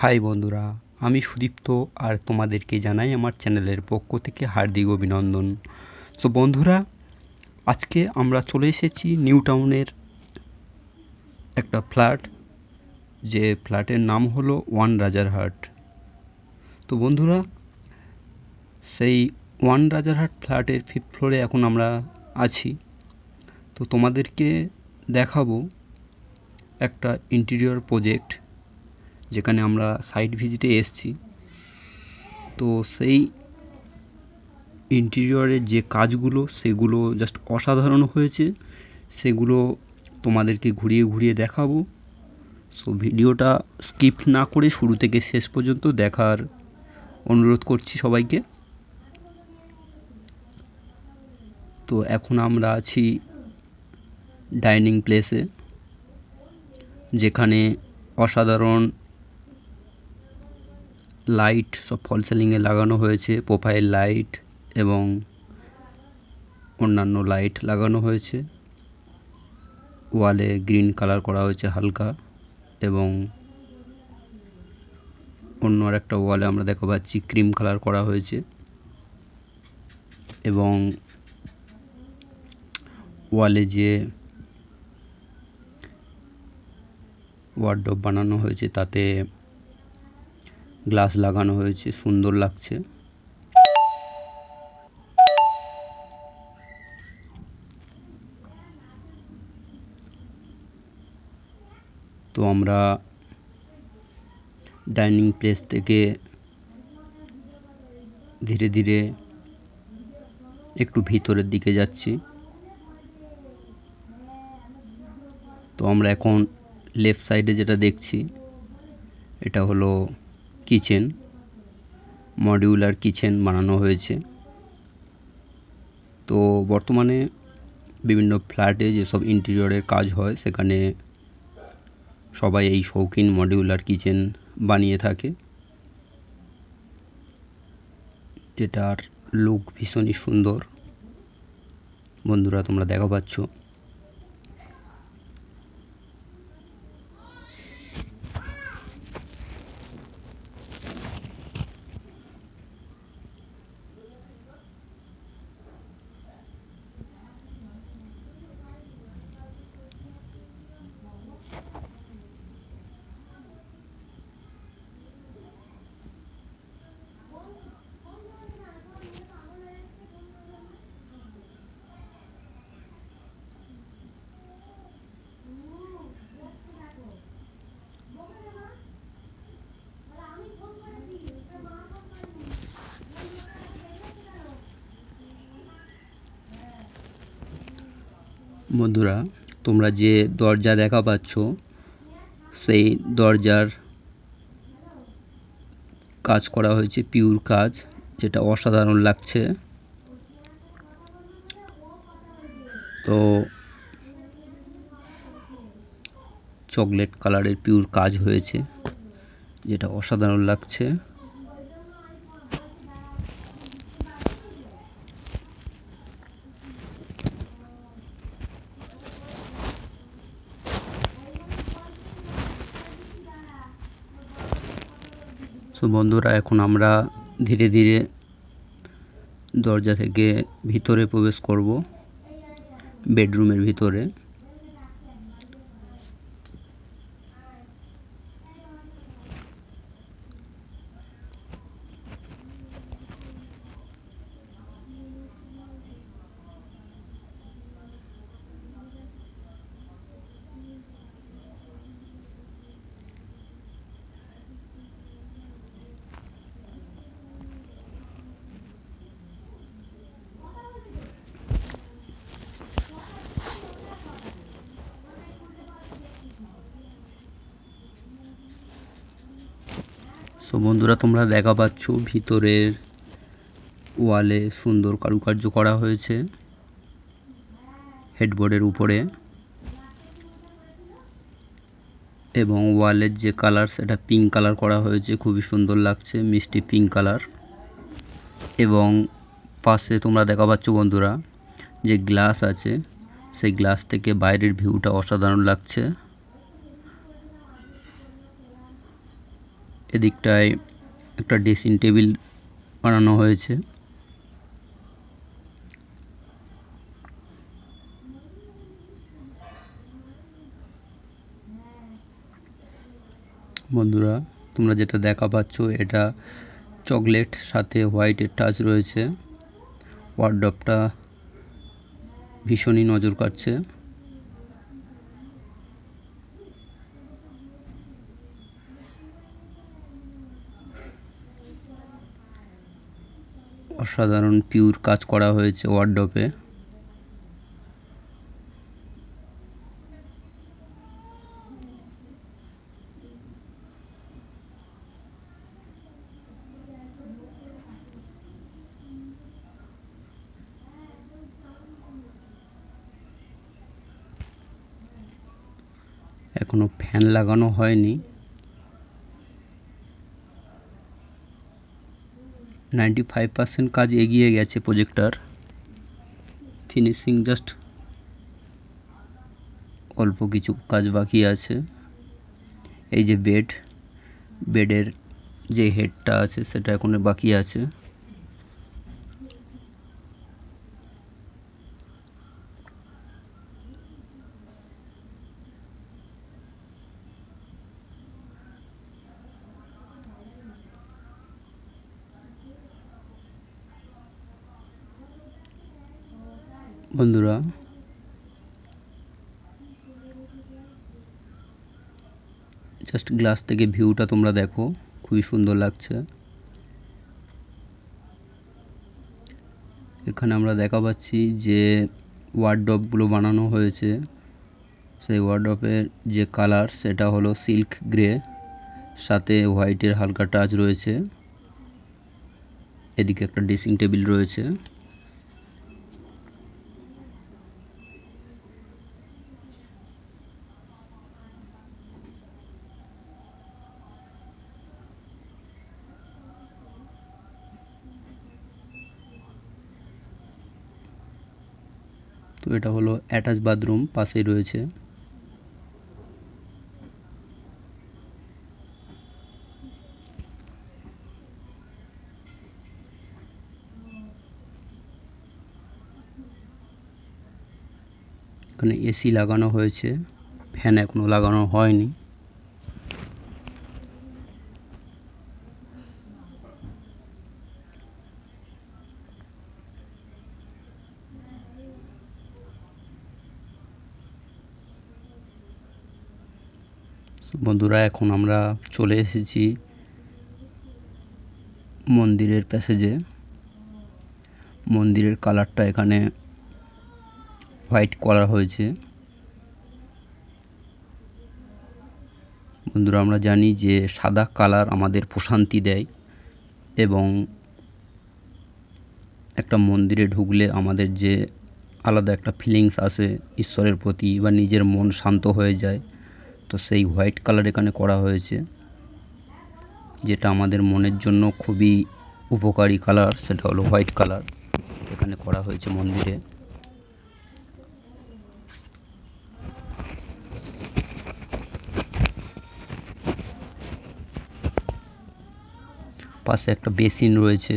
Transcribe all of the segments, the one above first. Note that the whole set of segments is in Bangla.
হাই বন্ধুরা, আমি সুদীপ্ত আর তোমাদেরকে জানাই আমার চ্যানেলের পক্ষ থেকে হার্দিক অভিনন্দন। সো বন্ধুরা, আজকে আমরা চলে এসেছি নিউ টাউনের একটা ফ্ল্যাট, যে ফ্ল্যাটের নাম হলো ওয়ান রাজারহাট। তো বন্ধুরা, সেই ওয়ান রাজারহাট ফ্ল্যাটের ফিফথ ফ্লোরে এখন আমরা আছি। তো তোমাদেরকে দেখাবো একটা ইন্টেরিয়র প্রজেক্ট যেখানে আমরা সাইট ভিজিটে এসেছি। তো সেই ইন্টেরিয়রের যে কাজগুলো, সেগুলো জাস্ট অসাধারণ হয়েছে। সেগুলো তোমাদেরকে ঘুরিয়ে ঘুরিয়ে দেখাবো। সো ভিডিওটা স্কিপ না করে শুরু থেকে শেষ পর্যন্ত দেখার অনুরোধ করছি সবাইকে। তো এখন আমরা আছি ডাইনিং প্লেসে যেখানে অসাধারণ লাইট, সব ফল সিলিংয়ে লাগানো হয়েছে, প্রোফাইল লাইট এবং অন্যান্য লাইট লাগানো হয়েছে। ওয়ালে গ্রিন কালার করা হয়েছে হালকা এবং অন্য আর একটা ওয়ালে আমরা দেখা পাচ্ছি ক্রিম কালার করা হয়েছে এবং ওয়ালে যে ওয়ার্ডরোব বানানো হয়েছে তাতে গ্লাস লাগানো হয়েছে, সুন্দর লাগছে। তো আমরা ডাইনিং প্লেস থেকে ধীরে ধীরে একটু ভিতরের দিকে যাচ্ছি। তো আমরা এখন লেফট সাইডে যেটা দেখছি, এটা হলো কিচেন, মডিউলার কিচেন বানানো হয়েছে। তো বর্তমানে বিভিন্ন ফ্ল্যাটে যেসব ইন্টেরিয়রের কাজ হয়, সেখানে সবাই এই শৌখিন মডিউলার কিচেন বানিয়ে থাকে। যেটার লুক ভীষণই সুন্দর। বন্ধুরা, তোমরা দেখা পাচ্ছ। বন্ধুরা, তোমরা যে দরজা দেখা পাচ্ছ, সেই দরজার কাজ করা হয়েছে পিওর কাজ, যেটা অসাধারণ লাগছে। তো চকলেট কালারের পিওর কাজ হয়েছে, যেটা অসাধারণ লাগছে। বন্ধুরা এখন আমরা ধীরে ধীরে দরজা থেকে ভিতরে প্রবেশ করব বেডরুমের ভিতরে। সো বন্ধুরা, তোমরা দেখা পাচ্ছ ভিতরের ওয়ালে সুন্দর কারুকার্য করা হয়েছে হেডবোর্ডের উপরে। এবং ওয়ালের যে কালার, সেটা পিঙ্ক কালার করা হয়েছে। খুবই সুন্দর লাগছে, মিষ্টি পিঙ্ক কালার। এবং পাশে তোমরা দেখা পাচ্ছ বন্ধুরা, যে গ্লাস আছে, সেই গ্লাস থেকে বাইরের ভিউটা অসাধারণ লাগছে। এদিকটায় একটা ড্রেসিং টেবিল বানানো হয়েছে। বন্ধুরা, তোমরা যেটা দেখা পাচ্ছ, এটা চকলেট, সাথে হোয়াইটের টাচ রয়েছে। ওয়ার্ডপটা ভীষণই নজর কাটছে অসাধারণ পিওর কাজ করা হয়েছে ওয়ার্ডপে এখনও ফ্যান লাগানো হয়নি। নাইনটি ফাইভ পার্সেন্ট কাজ এগিয়ে গেছে প্রোজেক্টার ফিনিশিং জাস্ট অল্প কিছু কাজ বাকি আছে। এই যে বেড বেডের যে হেডটা আছে সেটা এখনও বাকি আছে। বন্ধুরা। জাস্ট গ্লাস থেকে ভিউটা তোমরা দেখো, খুবই সুন্দর লাগছে। এখানে আমরা দেখা পাচ্ছি যে ওয়ার্ডপগুলো বানানো হয়েছে। সেই ওয়ার্ডপের যে কালার সেটা হলো সিল্ক গ্রে সাথে হোয়াইটের হালকা টাচ রয়েছে। এদিকে একটা ড্রেসিং টেবিল রয়েছে। তো এটা হলো অ্যাটাচ বাথরুম পাশেই রয়েছে। এখানে এসি লাগানো হয়েছে, ফ্যান এখনও লাগানো হয়নি। বন্ধুরা, এখন আমরা চলে এসেছি মন্দিরের প্যাসেজে। মন্দিরের কালারটা এখানে হোয়াইট করা হয়েছে। বন্ধুরা, আমরা জানি যে সাদা কালার আমাদের প্রশান্তি দেয় এবং একটা মন্দিরে ঢুকলে আমাদের যে আলাদা একটা ফিলিংস আসে, ঈশ্বরের প্রতি বা নিজের মন শান্ত হয়ে যায়। তো সেই হোয়াইট কালার এখানে করা হয়েছে, যেটা আমাদের মনের জন্য খুবই উপকারী কালার, সেটা হলো হোয়াইট কালার এখানে করা হয়েছে মন্দিরে। পাশে একটা বেসিন রয়েছে,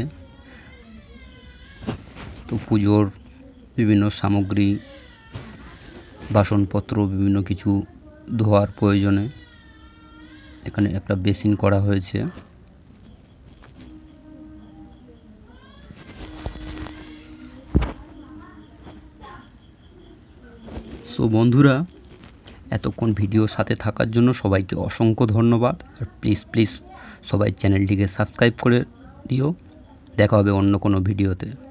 তো পুজোর বিভিন্ন সামগ্রী, বাসনপত্র, বিভিন্ন কিছু ধোয়ার প্রয়োজনে এখানে একটা বেসিন করা হয়েছে। সো বন্ধুরা, এতক্ষণ ভিডিওর সাথে থাকার জন্য সবাইকে অসংখ্য ধন্যবাদ। আর প্লিজ প্লিজ সবাই চ্যানেলটিকে সাবস্ক্রাইব করে দিও। দেখা হবে অন্য কোনো ভিডিওতে।